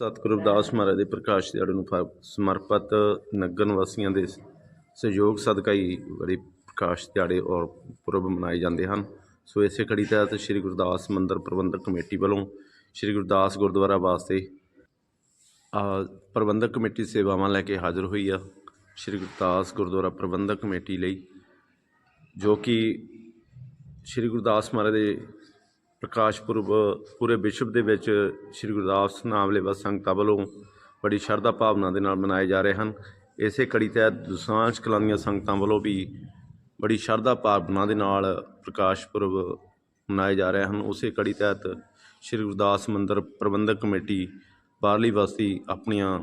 ਸਤਿਗੁਰੂ ਰਵਿਦਾਸ ਮਹਾਰਾਜ ਦੇ ਪ੍ਰਕਾਸ਼ ਦਿਹਾੜੇ ਨੂੰ ਫ- ਸਮਰਪਿਤ ਨਗਰ ਨਿਵਾਸੀਆਂ ਦੇ ਸਹਿਯੋਗ ਸਦਕਾ ਹੀ ਬੜੇ ਪ੍ਰਕਾਸ਼ ਦਿਹਾੜੇ ਔਰ ਪੁਰਬ ਮਨਾਏ ਜਾਂਦੇ ਹਨ। ਸੋ ਇਸੇ ਕੜੀ ਤਹਿਤ ਸ੍ਰੀ ਗੁਰਦਾਸ ਮੰਦਿਰ ਪ੍ਰਬੰਧਕ ਕਮੇਟੀ ਵੱਲੋਂ ਸ੍ਰੀ ਗੁਰਦਾਸ ਗੁਰਦੁਆਰਾ ਵਾਸਤੇ ਪ੍ਰਬੰਧਕ ਕਮੇਟੀ ਸੇਵਾਵਾਂ ਲੈ ਕੇ ਹਾਜ਼ਰ ਹੋਈ ਆ ਸ੍ਰੀ ਗੁਰਦਾਸ ਗੁਰਦੁਆਰਾ ਪ੍ਰਬੰਧਕ ਕਮੇਟੀ ਲਈ, ਜੋ ਕਿ ਸ੍ਰੀ ਗੁਰਦਾਸ ਮਹਾਰਾਜ ਦੇ ਪ੍ਰਕਾਸ਼ ਪੁਰਬ ਪੂਰੇ ਵਿਸ਼ਵ ਦੇ ਵਿੱਚ ਸ੍ਰੀ ਗੁਰਦਾਸ ਨਾਮ ਲੈਵਾ ਸੰਗਤਾਂ ਵੱਲੋਂ ਬੜੀ ਸ਼ਰਧਾ ਭਾਵਨਾ ਦੇ ਨਾਲ ਮਨਾਏ ਜਾ ਰਹੇ ਹਨ। ਇਸੇ ਕੜੀ ਤਹਿਤ ਦੁਸਾਂਝ ਕਲਾਂ ਦੀਆਂ ਸੰਗਤਾਂ ਵੱਲੋਂ ਵੀ ਬੜੀ ਸ਼ਰਧਾ ਭਾਵਨਾ ਦੇ ਨਾਲ ਪ੍ਰਕਾਸ਼ ਪੁਰਬ ਮਨਾਏ ਜਾ ਰਹੇ ਹਨ। ਉਸੇ ਕੜੀ ਤਹਿਤ ਸ੍ਰੀ ਗੁਰਦਾਸ ਮੰਦਿਰ ਪ੍ਰਬੰਧਕ ਕਮੇਟੀ ਬਾਹਰਲੀ ਬਸਤੀ ਆਪਣੀਆਂ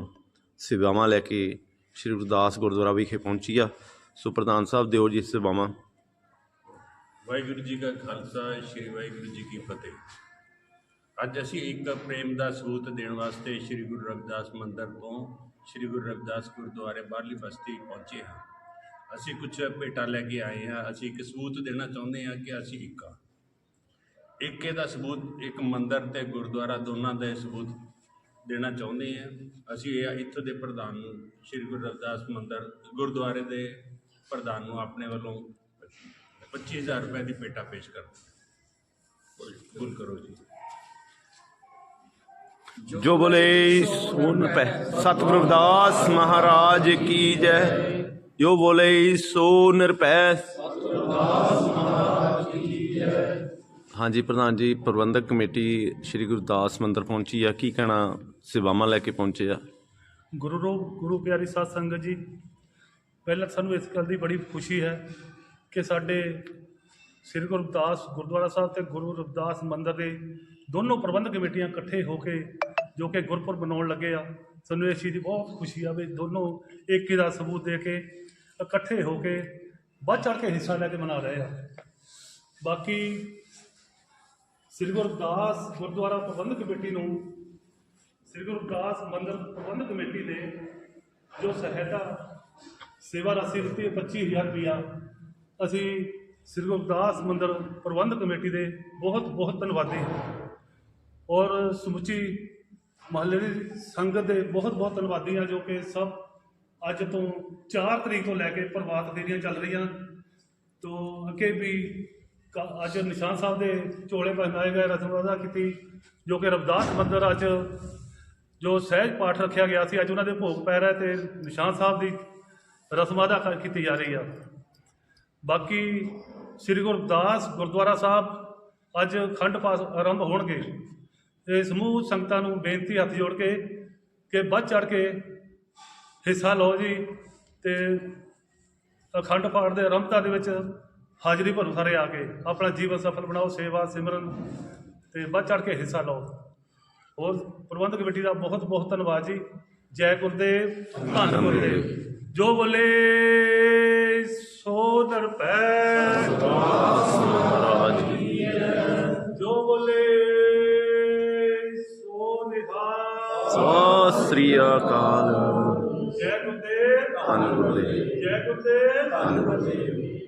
ਸੇਵਾਵਾਂ ਲੈ ਕੇ ਸ੍ਰੀ ਗੁਰਦਾਸ ਗੁਰਦੁਆਰਾ ਵਿਖੇ ਪਹੁੰਚੀ ਆ। ਸੋ ਪ੍ਰਧਾਨ ਸਾਹਿਬ ਦਿਓ ਜੀ ਸੇਵਾਵਾਂ। ਵਾਹਿਗੁਰੂ ਜੀ ਕਾ ਖਾਲਸਾ, ਸ੍ਰੀ ਵਾਹਿਗੁਰੂ ਜੀ ਕੀ ਫਤਿਹ। ਅੱਜ ਅਸੀਂ ਇੱਕ ਪ੍ਰੇਮ ਦਾ ਸਬੂਤ ਦੇਣ ਵਾਸਤੇ ਸ੍ਰੀ ਗੁਰੂ ਰਵਿਦਾਸ ਮੰਦਰ ਤੋਂ ਸ੍ਰੀ ਗੁਰੂ ਰਵਿਦਾਸ ਗੁਰਦੁਆਰੇ ਬਾਹਰਲੀ ਬਸਤੀ ਪਹੁੰਚੇ ਹਾਂ। ਅਸੀਂ ਕੁਝ ਭੇਟਾਂ ਲੈ ਕੇ ਆਏ ਹਾਂ। ਅਸੀਂ ਇੱਕ ਸਬੂਤ ਦੇਣਾ ਚਾਹੁੰਦੇ ਹਾਂ ਕਿ ਅਸੀਂ ਇੱਕ ਆ ਏਕੇ ਦਾ ਸਬੂਤ, ਇੱਕ ਮੰਦਰ ਤੇ ਗੁਰਦੁਆਰਾ ਦੋਨਾਂ ਦੇ ਸਬੂਤ ਦੇਣਾ ਚਾਹੁੰਦੇ ਹਾਂ। ਅਸੀਂ ਇਹ ਇੱਥੋਂ ਦੇ ਪ੍ਰਧਾਨ ਨੂੰ, ਸ੍ਰੀ ਗੁਰੂ ਰਵਿਦਾਸ ਮੰਦਰ ਗੁਰਦੁਆਰੇ ਦੇ ਪ੍ਰਧਾਨ ਨੂੰ ਆਪਣੇ ਵੱਲੋਂ 25000 ਰੁਪਏ ਦੀ ਪੇਟਾ ਪੇਸ਼ ਕਰ ਗੁਲ ਕਰੋ ਜੀ। ਜੋ ਬੋਲੇ ਸੋਨ ਪੈ ਸਤਿਗੁਰੂ ਰਵਿਦਾਸ ਮਹਾਰਾਜ ਕੀ ਜੈ। ਜੋ ਬੋਲੇ ਸੋ ਨਿਰਪੈ ਹਾਂਜੀ ਪ੍ਰਧਾਨ ਜੀ ਪ੍ਰਬੰਧਕ ਕਮੇਟੀ ਸ੍ਰੀ ਗੁਰਦਾਸ ਮੰਦਿਰ ਪਹੁੰਚੀ ਆ। ਕੀ ਕਹਿਣਾ ਸੇਵਾਵਾਂ ਲੈ ਕੇ ਪਹੁੰਚੇ ਆ? ਗੁਰੂ ਰੂਪ ਗੁਰੂ ਪਿਆਰੀ ਸਾਧ ਸੰਗਤ ਜੀ ਪਹਿਲਾਂ ਸਾਨੂੰ ਇਸ ਗੱਲ ਦੀ ਬੜੀ ਖੁਸ਼ੀ ਹੈ ਕਿ ਸਾਡੇ ਸ੍ਰੀ ਗੁਰੂ ਰਵਿਦਾਸ ਗੁਰਦੁਆਰਾ ਸਾਹਿਬ ਤੇ ਗੁਰੂ ਰਵਿਦਾਸ ਮੰਦਿਰ ਦੇ ਦੋਨੋਂ ਪ੍ਰਬੰਧਕ ਕਮੇਟੀਆਂ ਇਕੱਠੇ ਹੋ ਕੇ ਜੋ ਕਿ ਗੁਰਪੁਰਬ ਮਨਾਉਣ ਲੱਗੇ ਆ, ਸਾਨੂੰ ਇਸ ਚੀਜ਼ ਦੀ ਬਹੁਤ ਖੁਸ਼ੀ ਆ ਵੀ ਦੋਨੋਂ ਏਕੀ ਦਾ ਸਬੂਤ ਦੇ ਕੇ ਇਕੱਠੇ ਹੋ ਕੇ ਵੱਧ ਚੜ੍ਹ ਕੇ ਹਿੱਸਾ ਲੈ ਕੇ ਮਨਾ ਰਹੇ ਆ। ਬਾਕੀ ਸ੍ਰੀ ਗੁਰੂ ਰਵਿਦਾਸ ਗੁਰਦੁਆਰਾ ਪ੍ਰਬੰਧਕ ਕਮੇਟੀ ਨੂੰ ਸ੍ਰੀ ਗੁਰੂ ਰਵਿਦਾਸ ਮੰਦਿਰ ਪ੍ਰਬੰਧਕ ਕਮੇਟੀ ਨੇ ਜੋ ਸਹਾਇਤਾ ਸੇਵਾ ਰਾਸ਼ੀ ਦਿੱਤੀ ਹੈ 25000 ਰੁਪਇਆ ਅਸੀਂ ਸ੍ਰੀ ਗੁਰੂ ਰਵਿਦਾਸ ਮੰਦਿਰ ਪ੍ਰਬੰਧਕ ਕਮੇਟੀ ਦੇ ਬਹੁਤ ਬਹੁਤ ਧੰਨਵਾਦੀ ਹਾਂ। ਔਰ ਸਮੁੱਚੀ ਮਹੱਲੇ ਦੀ ਸੰਗਤ ਦੇ ਬਹੁਤ ਬਹੁਤ ਧੰਨਵਾਦੀ ਹਾਂ ਜੋ ਕਿ ਸਭ ਅੱਜ ਤੋਂ 4 ਤਰੀਕ ਤੋਂ ਲੈ ਕੇ ਪ੍ਰਭਾਤ ਫੇਰੀਆਂ ਚੱਲ ਰਹੀਆਂ। ਤੋਂ ਅੱਗੇ ਵੀ ਕ- ਅੱਜ ਨਿਸ਼ਾਨ ਸਾਹਿਬ ਦੇ ਝੋਲੇ ਪਹਿਨਾਏ ਗਏ ਰਸਮ ਅਦਾ ਕੀਤੀ, ਜੋ ਕਿ ਰਵਿਦਾਸ ਮੰਦਰ ਅੱਜ ਜੋ ਸਹਿਜ ਪਾਠ ਰੱਖਿਆ ਗਿਆ ਸੀ, ਅੱਜ ਉਹਨਾਂ ਦੇ ਭੋਗ ਪੈ ਰਿਹਾ ਤੇ ਨਿਸ਼ਾਨ ਸਾਹਿਬ ਦੀ ਰਸਮ ਅਦਾ ਕਰ- ਕੀਤੀ ਜਾ ਰਹੀ ਆ। ਬਾਕੀ ਸ੍ਰੀ ਗੁਰੂ ਰਵਿਦਾਸ ਗੁਰਦੁਆਰਾ ਸਾਹਿਬ ਅੱਜ ਖੰਡ ਪਾਸ ਆਰੰਭ ਹੋਣਗੇ। ਤੇ ਸਮੂਹ ਸੰਗਤਾਂ ਨੂੰ ਬੇਨਤੀ ਹੱਥ ਜੋੜ ਕੇ ਕਿ ਵੱਧ ਚੜ ਕੇ ਹਿੱਸਾ ਲਓ ਜੀ ਤੇ ਅਖੰਡ ਪਾਠ ਦੇ ਆਰੰਭਤਾ ਦੇ ਵਿੱਚ ਹਾਜ਼ਰੀ ਭਰੋ ਸਾਰੇ ਆ ਕੇ ਆਪਣਾ ਜੀਵਨ ਸਫਲ ਬਣਾਓ, ਸੇਵਾ, ਸਿਮਰਨ ਤੇ ਵੱਧ ਚੜ ਕੇ ਹਿੱਸਾ ਲਓ। ਹੋਰ ਪ੍ਰਬੰਧਕ ਕਮੇਟੀ ਦਾ ਬਹੁਤ ਬਹੁਤ ਧੰਨਵਾਦ ਜੀ। ਜੈ ਗੁਰਦੇਵ, ਧੰਨ ਗੁਰਦੇਵ। ਜੋ ਬੋਲੇ ਸੋ ਨਿਰਭੈ ਮਹਾਰਾਜ ਕੀ ਜੋ ਬੋਲੇ ਸੋ ਨਿਹਾਲ। ਸਤਿ ਸ੍ਰੀ ਅਕਾਲ। ਜੈ ਗੁਰਦੇਵ। ਧੰਨ ਗੁਰਦੇਵ। ਜੈ ਗੁਰਦੇਵ। ਧੰਨ ਗੁਰਦੇਵ।